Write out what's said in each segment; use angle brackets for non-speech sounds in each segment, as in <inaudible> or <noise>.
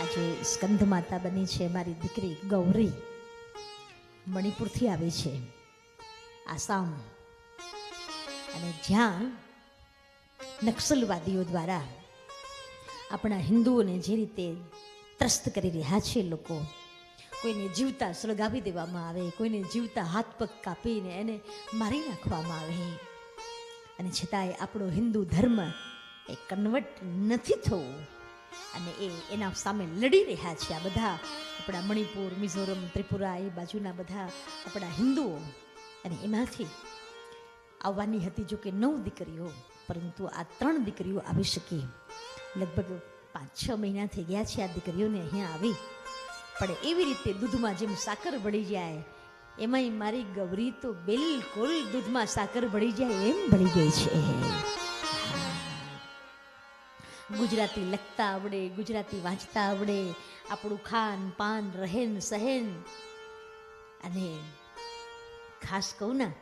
આજે સ્કંદ માતા બની છે, મારી દીકરી ગૌરી, મણિપુરથી આવે છે, આસામ. અને જ્યાં નક્સલવાદીઓ દ્વારા આપણા હિન્દુઓને જે રીતે ત્રસ્ત કરી રહ્યા છે લોકો, કોઈને જીવતા સળગાવી દેવામાં આવે, કોઈને જીવતા હાથ પગ કાપીને એને મારી નાખવામાં આવે. અને છતાંય આપણો હિન્દુ ધર્મ એ કન્વર્ટ નથી થવું. અને એ એના સામે લડી રહ્યા છે આ બધા આપણા મણિપુર, મિઝોરમ, ત્રિપુરા એ બાજુના બધા આપણા હિન્દુઓ. અને એમાંથી આવવાની હતી જો કે નવ દીકરીઓ, પરંતુ આ ત્રણ દીકરીઓ આવી શકી. લગભગ પાંચ છ મહિના થઈ ગયા છે આ દીકરીઓને અહીંયા આવી. પણ એવી રીતે દૂધમાં જેમ સાકર ભળી જાય, એમાંય મારી ગૌરી તો બિલકુલ દૂધમાં સાકર ભળી જાય એમ ભળી ગઈ છે. ગુજરાતી લખતા આવડે, ગુજરાતી વાંચતા આવડે, આપણું ખાન પાન, રહેન સહેન. અને ખાસ કહું ને,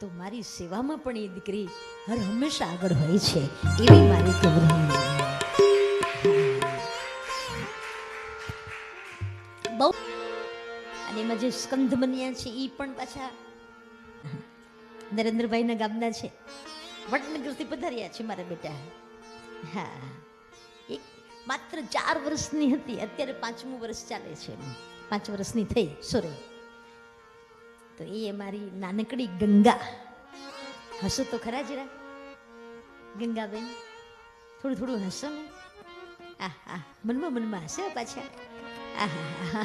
તો મારી સેવામાં પણ એ દીકરી હર હંમેશા આગળ હોય છે, એવી મારી ગૌરી બહુ. અને એમાં જે સ્કંદ બન્યા છે એ પણ પાછા નરેન્દ્રભાઈના ગામના છે. વડનગરથી પધાર્યા છે મારા બેટા. હા. એક માત્ર ચાર વર્ષની હતી. અત્યારે પાંચમું વર્ષ ચાલે છે પાંચ વર્ષની થઈ. સોરી તો એ અમારી નાનકડી ગંગા. હસો તો ખરા જરા. ગંગાબેન, થોડું થોડું હસો ને. આહા મનમાં મનમાં હશે પાછા. આહા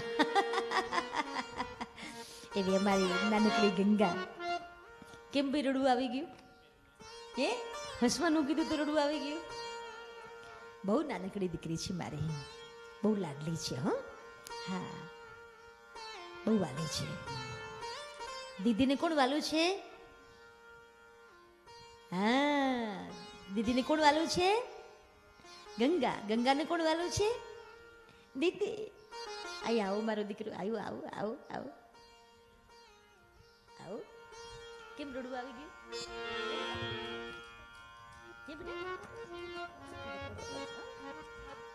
એવી અમારી નાનકડી ગંગા. કેમ ભાઈ રડવું આવી ગયું? હે? હસવાનું કીધું તો રડવું આવી ગયું? બહુ નાનકડી દીકરી છે મારી. બહુ લાડલી છે, હં? હા. બહુ વાલી છે. દીદીને કોણ વાલું છે? હા. દીદીને કોણ વાલું છે? ગંગા. ગંગાને કોણ વાલું છે? દીદી. અહીં આવો મારો દીકરો. આવ્યો આવો આવો આવો. આવો. કેમ રડવું આવી ગયું? કેમ બેટા?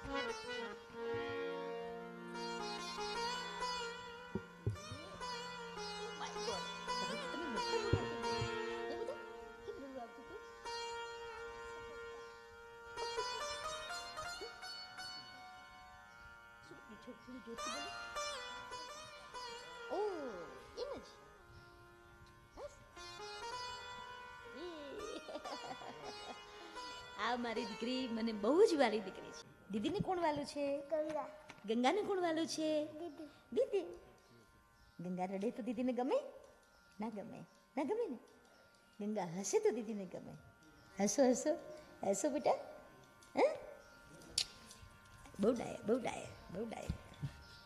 Oh my God. તમે તો આ મારી દીકરી મને બહુ જ વાલી દીકરી છે. દીદીને કોણ વાલું છે? ગંગા. ગંગાને કોણ વાલું છે? દીદી. દીદી. ગંગા રડે તો દીદીને ગમે? ના ગમે. ના ગમે ને? ગંગા હસે તો દીદીને ગમે. હસો હસો. હસો બેટા. હે? બહુ ડાય બહુ ડાય બહુ ડાય.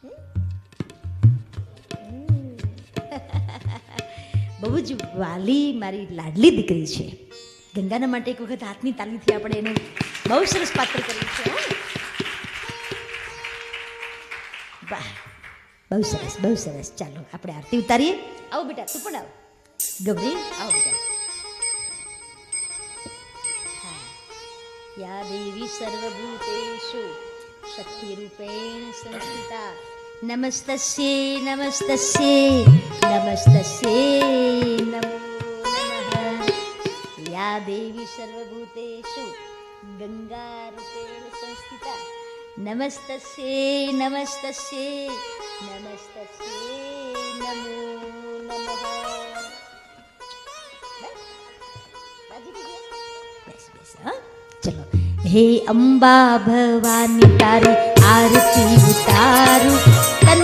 હમ? હમ. <laughs> બહુ જ વાલી મારી લાડલી દીકરી છે. ગંગાના માટે એક વખત હાથની તાલીથી આપણે એને બહુ સરસ પાત્ર કર્યું છે. વાહ, બહુ સરસ બહુ સરસ. ચાલો, આપણે આરતી ઉતારીએ. આવો બેટા, તું પણ આવ. ગૌરી, આવો બેટા. યા દેવી સર્વભૂતેષુ શક્તિરૂપેણ સંસ્થિતા. નમસ્તસ્યે નમસ્તસ્યે નમસ્તસ્યે નમો નમઃ યા દેવી સર્વભૂતેષુ ગંગારૂપેણ સંસ્થિતા નમસ્તસ્યે નમસ્તસ્યે નમસ્તસ્યે નમો નમઃ બસ બસ હા અંબા ભવાની તારી આરતી ઉતારું તન